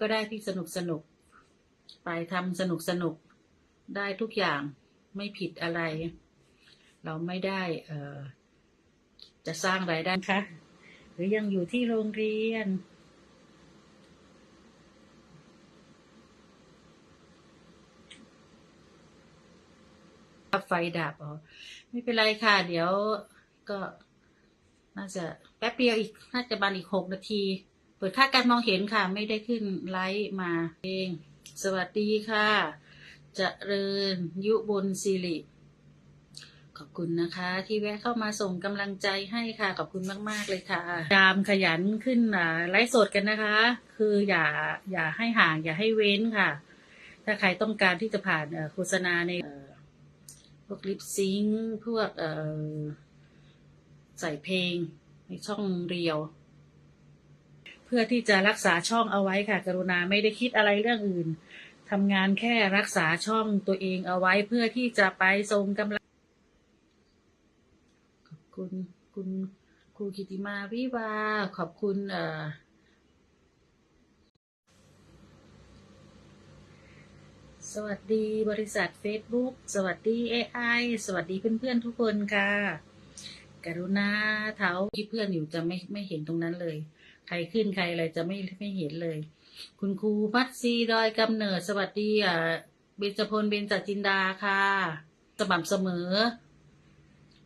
ก็ได้ที่สนุกสนุก ไปทำสนุกสนุก ได้ทุกอย่างไม่ผิดอะไร เราไม่ได้เอ่อจะสร้างรายได้คะหรือยังอยู่ที่โรงเรียน ไฟดับอ๋อไม่เป็นไรค่ะ เดี๋ยวก็น่าจะแป๊บเดียวอีก น่าจะบานอีกหกนาที เปิดค่าการมองเห็นค่ะ ไม่ได้ขึ้นไลฟ์มาเอง สวัสดีค่ะเจริญยุบลสิริขอบคุณนะคะ ที่แวะเข้ามาส่งกำลังใจให้ค่ะ ขอบคุณมาก ๆ เลยค่ะตามขยันขึ้นอ่าไลฟ์สดกันนะคะ คืออย่าอย่าให้ห่างอย่าให้เว้นค่ะ ถ้าใครต้องการที่จะผ่านโฆษณาในพวกลิปซิงค์พวกเอ่อใส่เพลงในช่องเรียว พื่อที่จะรักษาช่องเอาไว้ค่ะ กรุณาไม่ได้คิดอะไรเรื่องอื่นทำงานแค่รักษาช่องตัวเองเอาไว้เพื่อที่จะไปส่งกำลังขอบคุณคุณครูกิติมาวิวา ขอบคุณเอ่อสวัสดีบริษัท Facebook สวัสดี AI สวัสดีเพื่อนๆทุกคนค่ะ กรุณาเท้าที่เพื่อนอยู่จะไม่ไม่เห็นตรงนั้นเลย ใครขึ้นใครอะไรจะไม่ไม่เห็นเลย คุณครูพัดซีดอยกำเนิดสวัสดีอะเบญจพลเบญจจินดาค่ะสม่ำเสมอ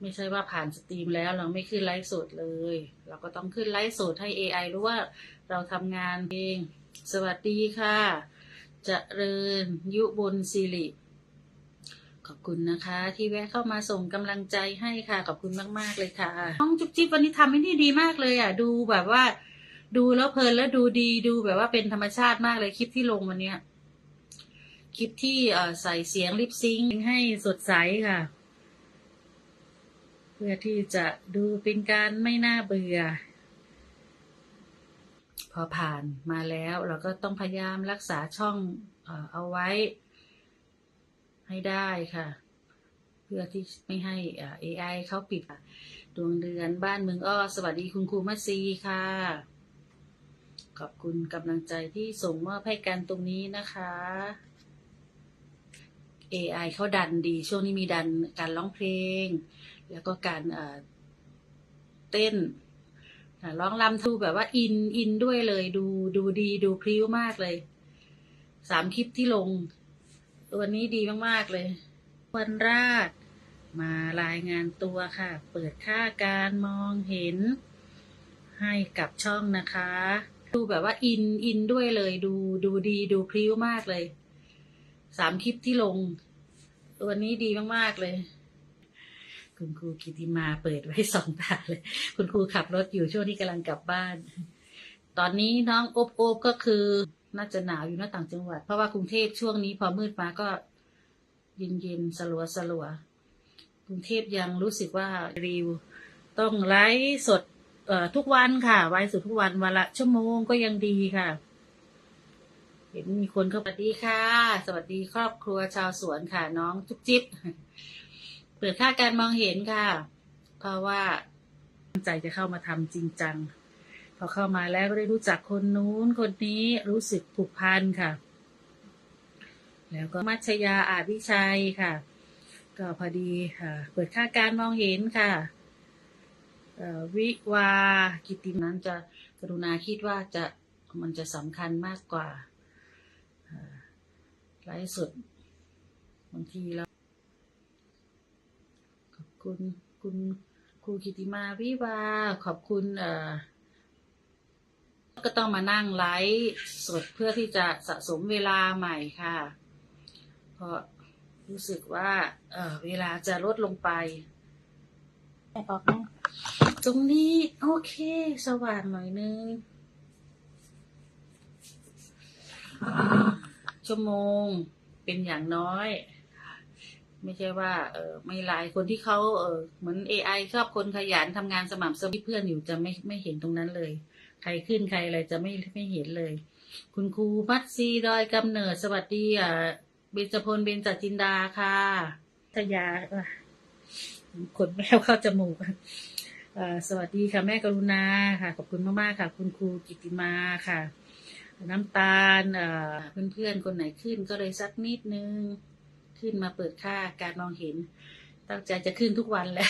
ไม่ใช่ว่าผ่านสตรีมแล้วเราไม่ขึ้นไลฟ์สดเลย เราก็ต้องขึ้นไลฟ์สดให้ AI รู้ว่าเราทำงานเอง สวัสดีค่ะจเริญยุบลสิริ ขอบคุณนะคะ ที่แวะเข้ามาส่งกำลังใจให้ค่ะ ขอบคุณมาก ๆ เลยค่ะ น้องจุ๊บจิ๊บวันนี้ทำให้นี่ดีมากเลยอะ ดูแบบว่า ดูแล้วเพลินแล้วดูดีดูแบบว่าเป็นธรรมชาติมากเลยคลิปที่ลงวันเนี้ยคลิปที่เอใส่เสียงลิปซิงค์ให้สดใสค่ะ เพื่อที่จะดูเป็นการไม่น่าเบื่อ พอผ่านมาแล้วเราก็ต้องพยายามรักษาช่องเอเอาไว้ ให้ได้ค่ะ เพื่อที่ไม่ให้เอ่อ AI เขาปิดดวงเดือนบ้านเมืองอ้อ สวัสดีคุณครูมัซีค่ะ ขอบคุณกำลังใจที่ส่งมอบให้กันตรงนี้นะคะ AI เขาดันดีช่วงนี้มีดันการร้องเพลง แล้วก็การเต้นร้องรำดูแบบว่าอินอินด้วยเลยดูดูดีดูพริ้วมากเลยสามคลิปที่ลง วันนี้ดีมาก ๆ เลย วันราชมารายงานตัวค่ะ เปิดค่าการมองเห็นให้กับช่องนะคะ ดูแบบว่าอินอินด้วยเลย ดูดูดีดูพริ้วมากเลย สามคลิปที่ลงวันนี้ดีมาก ๆ เลย คุณครูกิติมาเปิดไว้สองตาเลย คุณครูขับรถอยู่ช่วงนี้กำลังกลับบ้าน ตอนนี้น้องอบอบก็คือ น่าจะหนาวอยู่นะต่างจังหวัด เพราะว่ากรุงเทพช่วงนี้พอมืดมาก็เย็นเย็นสลัวสลัวกรุงเทพยังรู้สึกว่ารีวต้องไลฟ์สด ทุกวันค่ะ ไว้สดทุกวันวันละชั่วโมงก็ยังดีค่ะ เห็นมีคนเข้าสวัสดีค่ะ สวัสดีครอบครัวชาวสวนค่ะ น้องจุ๊บจิ๊บเปิดค่าการมองเห็นค่ะ เพราะว่าตั้งใจจะเข้ามาทำจริงจัง พอเข้ามาแล้วก็ได้รู้จักคนนู้นคนนี้รู้สึกผูกพันค่ะ แล้วก็มัชยาอาจวิชัยค่ะ ก็พอดีค่ะ เปิดค่าการมองเห็นค่ะ วิวากิตินั้นจะกรุณาคิดว่าจะมันจะสำคัญมากกว่าไลฟ์สดบางทีแล้วขอบคุณคุณครูกิติมาวิวา ขอบคุณเอ่อก็ต้องมานั่งไลฟ์สดเพื่อที่จะสะสมเวลาใหม่ค่ะ เพราะรู้สึกว่า เออเวลาจะลดลงไปออกนะ ตรงนี้ โอเค สว่างหน่อยนึง ชั่วโมงเป็นอย่างน้อย ไม่ใช่ว่า เออไม่หลายคนที่เขาเออเหมือน AI ชอบคนขยันทำงานสม่ำเสมอที่เพื่อนอยู่จะไม่ไม่เห็นตรงนั้นเลย ใครขึ้นใครอะไรจะไม่ไม่เห็นเลย คุณครูพัดซีดอยกำเนิดสวัสดีอะเบญจพลเบญจจินดาค่ะทยาขนแมวเข้าจมูก สวัสดีค่ะแม่กรุณาค่ะขอบคุณมากๆค่ะ คุณครูกิติมาค่ะ น้ำตาลเพื่อนๆคนไหนขึ้นก็เลยสักนิดนึงขึ้นมาเปิดค่าการมองเห็น ตั้งใจจะขึ้นทุกวันแหละ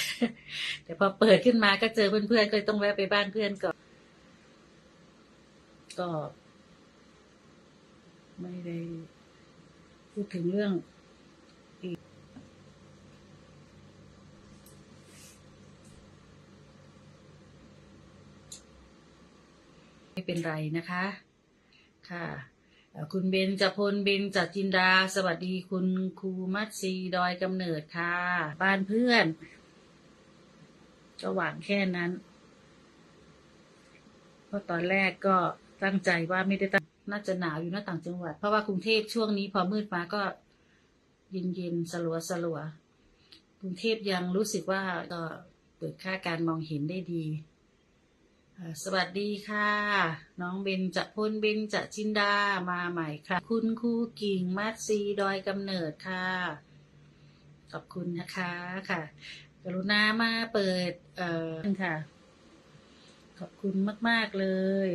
แต่พอเปิดขึ้นมาก็เจอเพื่อนๆก็เลยต้องแวะไปบ้านเพื่อนก่อนก็ ไม่ได้พูดถึงเรื่องอีกไม่ เป็นไรนะคะ ค่ะคุณเบนจพลเบนจจินดา สวัสดีคุณครูมัตซีดอยกำเนิดค่ะ บ้านเพื่อนก็หวังแค่นั้น เพราะตอนแรกก็ตั้งใจว่าไม่ได้ตั้งน่าจะหนาวอยู่หน้าต่างจังหวัด เพราะว่ากรุงเทพช่วงนี้พอมืดมาก็เย็นเย็นสลัวสลัวกรุงเทพยังรู้สึกว่าก็เปิดค่าการมองเห็นได้ดี สวัสดีค่ะ น้องเบนจะพลเบนจะจินดามาใหม่ค่ะ คุณครูกิ่งมัดซีดอยกำเนิดค่ะ ขอบคุณนะคะค่ะ กรุณามาเปิด เอ่อค่ะ ขอบคุณมาก ๆ เลย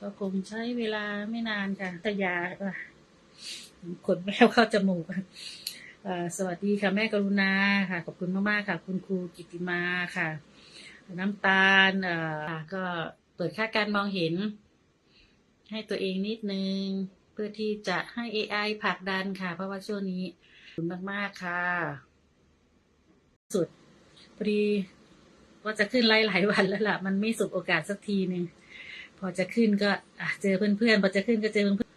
ก็คงใช้เวลาไม่นานค่ะแต่ยาอะขนแมวเข้าจมูกสวัสดีค่ะแม่กรุณาค่ะ ขอบคุณมาก ๆ ค่ะ คุณครูกิติมาค่ะ น้ำตาลเอ่อก็เปิดค่าการมองเห็น ให้ตัวเองนิดนึง เพื่อที่จะให้ AI ผลักดันค่ะ เพราะว่าช่วงนี้ขอบคุณมาก ๆ ค่ะ สุดพอดีว่าจะขึ้นไล่หลายวันแล้วล่ะ มันไม่สุบโอกาสสักทีหนึ่งพอจะขึ้นก็อะเจอเพื่อนๆพอจะขึ้นก็เจอเพื่อน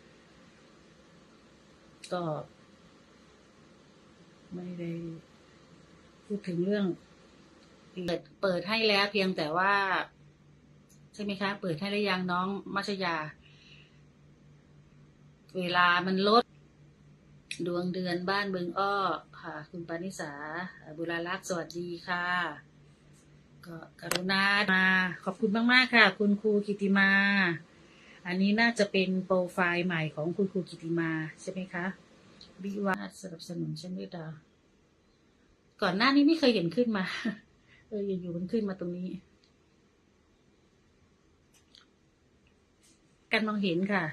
ก็ ไม่ได้พูดถึงเรื่อง เปิดเปิดให้แล้วเพียงแต่ว่า ใช่ไหมคะ เปิดให้แล้วยังน้องมัชยา เวลามันลด ดวงเดือนบ้านเบิงอ้อค่ะ คุณปานิสาบุรารักษ์สวัสดีค่ะ ก็กรุณามาขอบคุณมาก ๆ ค่ะ คุณครูกิติมา อันนี้น่าจะเป็นโปรไฟล์ใหม่ของคุณครูกิติมาใช่ไหมคะวิวาสนับสนุนฉันด้วยดาวก่อนหน้านี้ไม่เคยเห็นขึ้นมา เอออยู่ๆมันขึ้นมาตรงนี้ การมองเห็นค่ะ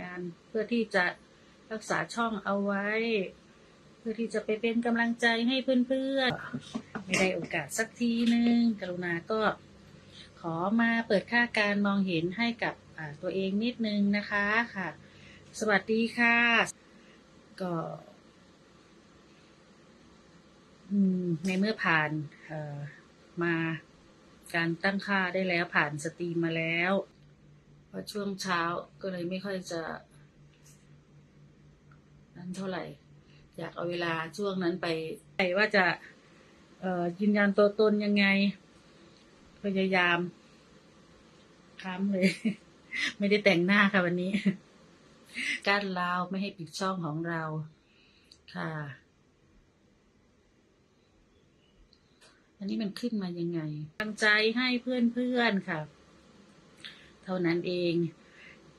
งานเพื่อที่จะรักษาช่องเอาไว้ เพื่อที่จะไปเป็นกำลังใจให้เพื่อนๆ ไม่ได้โอกาสสักทีนึงกรุณาก็ขอมาเปิดค่าการมองเห็นให้กับตัวเองนิดนึงนะคะค่ะ สวัสดีค่ะ ก็ อืม ในเมื่อผ่านมาการตั้งค่าได้แล้วผ่านสตรีมมาแล้วพอช่วงเช้าก็เลยไม่ค่อยจะ นั้นเท่าไหร่ อยากเอาเวลาช่วงนั้นไปไปว่าจะยืนยันตัวตนยังไง พยายามค้ำเลย ไม่ได้แต่งหน้าค่ะวันนี้ กั้นราวไม่ให้ปิดช่องของเราค่ะ อันนี้มันขึ้นมายังไงกำลังใจให้เพื่อนๆค่ะ เท่านั้นเอง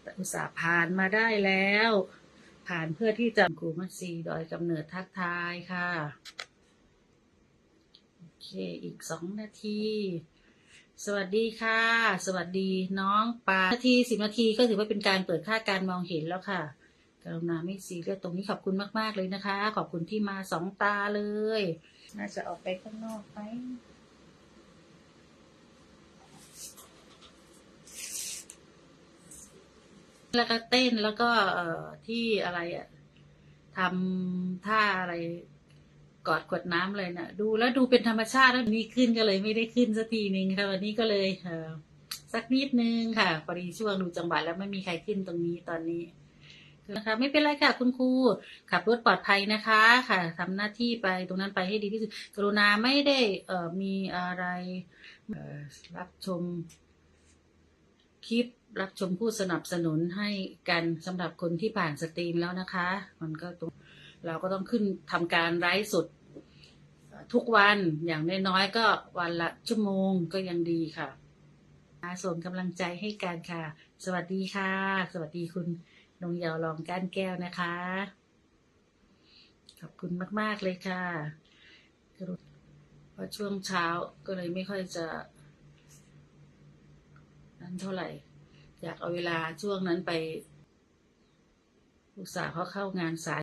แต่อุตส่าห์ผ่านมาได้แล้ว ผ่านเพื่อที่จะครูมัดซีดอยกำเนิดทักทายค่ะ โอเค อีกสองนาที สวัสดีค่ะ สวัสดีน้องปานาทีสิบนาทีก็ถือว่าเป็นการเปิดค่าการมองเห็นแล้วค่ะกรุณาไม่ซีเรียสตรงนี้ขอบคุณมาก ๆ เลยนะคะ ขอบคุณที่มาสองตาเลย น่าจะออกไปข้างนอกไหมแล้วก็เต้นแล้วก็เอ่อที่อะไรอะทำท่าอะไรกอดกวดน้ำเลยนะ่ะ ดูแล้วดูเป็นธรรมชาติแล้วนี่ขึ้นก็เลยไม่ได้ขึ้นสักทีนึงค่ะ วันนี้ก็เลยเออสักนิดนึงค่ะพอดีช่วงดูจังหวะแล้วไม่มีใครขึ้นตรงนี้ตอนนี้ นะคะไม่เป็นไรค่ะคุณครูขับรถปลอดภัยนะคะค่ะทำหน้าที่ไปตรงนั้นไปให้ดีที่สุด กรุณาไม่ได้เอ่อมีอะไรรับชมคลิปรับชมผู้สนับสนุนให้กันสำหรับคนที่ผ่านสตรีมแล้วนะคะ มันก็ตรงเราก็ต้องขึ้นทำการไลฟ์สดทุกวันอย่างน้อยๆก็วันละชั่วโมงก็ยังดีค่ะส่งกำลังใจให้กันค่ะ สวัสดีค่ะ สวัสดีคุณ นงเยาวรองก้านแก้วนะคะ ขอบคุณมาก ๆ เลยค่ะเพราะช่วงเช้าก็เลยไม่ค่อยจะนั้นเท่าไหร่ อยากเอาเวลาช่วงนั้นไป อุตส่าห์เขาเข้างานสาย